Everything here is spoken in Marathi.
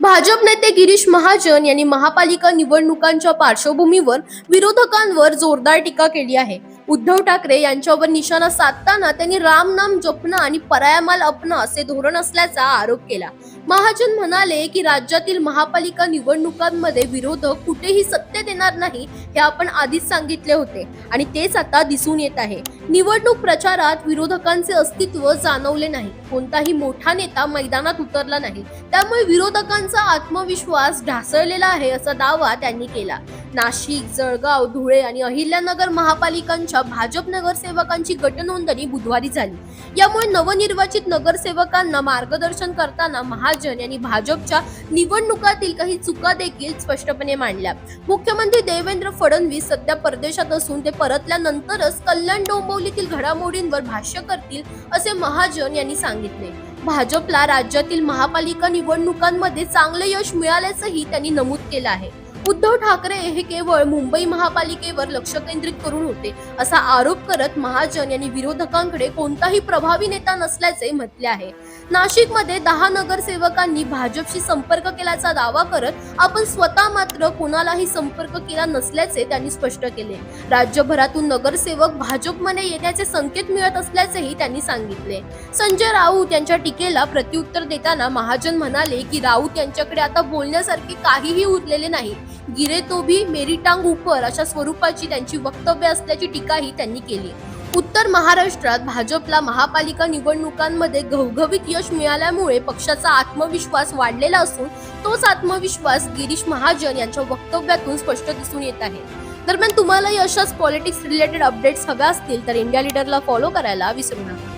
भाजप नेते गिरीश महाजन यांनी महापालिका निवडणुकांच्या पार्श्वभूमीवर विरोधकांवर जोरदार टीका केली आहे. उद्धव ठाकरे यांच्यावर निशाणा साधताना त्यांनी राम नाम जपणं आणि परायामाल अपणं असे धोरण असल्याचा आरोप केला. महाजन म्हणाले की राज्यातील महापालिका निवडणुकांमध्ये विरोधक कुठेही सत्य देणार नाही हे आपण आधीच सांगितले होते आणि तेच आता दिसून येत आहे. निवडणूक प्रचारात विरोधकांचे अस्तित्व जाणवले नाही. कोणताही मोठा नेता मैदानात उतरला नाही. त्यामुळे विरोधकांचा आत्मविश्वास ढासळलेला आहे असा दावा त्यांनी केला. नाशिक जळगाव धुळे आणि अहिल्यानगर महापालिकांच्या भाजप नगरसेवकांची गटनोंदणी बुधवारी झाली. यामुळे नवनिर्वाचित नगरसेवकांना मार्गदर्शन करताना महाजन यांनी भाजपच्या निवडणुकातील काही चुका देखील स्पष्टपणे मांडल्या. मुख्यमंत्री देवेंद्र फडणवीस सध्या परदेशात असून ते परतल्यानंतरच कल्याण डोंबवलीतील घडामोडींवर भाष्य करतील असे महाजन यांनी सांगितले. भाजपला राज्यातील महापालिका निवडणुकांमध्ये चांगले यश मिळाल्याचंही त्यांनी नमूद केलं आहे. उद्धव ठाकरे हे केवळ मुंबई महापालिकेवर लक्ष केंद्रित करून होते असा आरोप करत महाजन यांनी विरोधकांकडे कोणताही प्रभावी नेता नसल्याचे म्हटले आहे. नाशिकमध्ये दहा नगरसेवकांनी भाजपशी संपर्क केल्याचा दावा करत आपण स्वतः मात्र कोणालाही संपर्क केला नसल्याचे त्यांनी स्पष्ट केले. राज्यभरातून नगरसेवक भाजपमध्ये येण्याचे संकेत मिळत असल्याचेही त्यांनी सांगितले. संजय राऊत यांच्या टीकेला प्रत्युत्तर देताना महाजन म्हणाले की राऊत यांच्याकडे आता बोलण्यासारखे काहीही उरलेले नाही. गिरे तो भी मेरी टांग उपर अशा स्वरूपाची त्यांची वक्तव्य असल्याची टीकाही त्यांनी केली. उत्तर महाराष्ट्रात भाजपला महापालिका निवडणुकांमध्ये घवघवीत यश मिळाल्यामुळे पक्षाचा आत्मविश्वास वाढलेला असून तोच आत्मविश्वास गिरीश महाजन यांच्या वक्तव्यातून स्पष्ट दिसून येत आहे. दरम्यान तुम्हालाही अशाच पॉलिटिक्स रिलेटेड अपडेट्स हव्या असतील तर इंडिया लीडरला फॉलो करायला विसरू नका.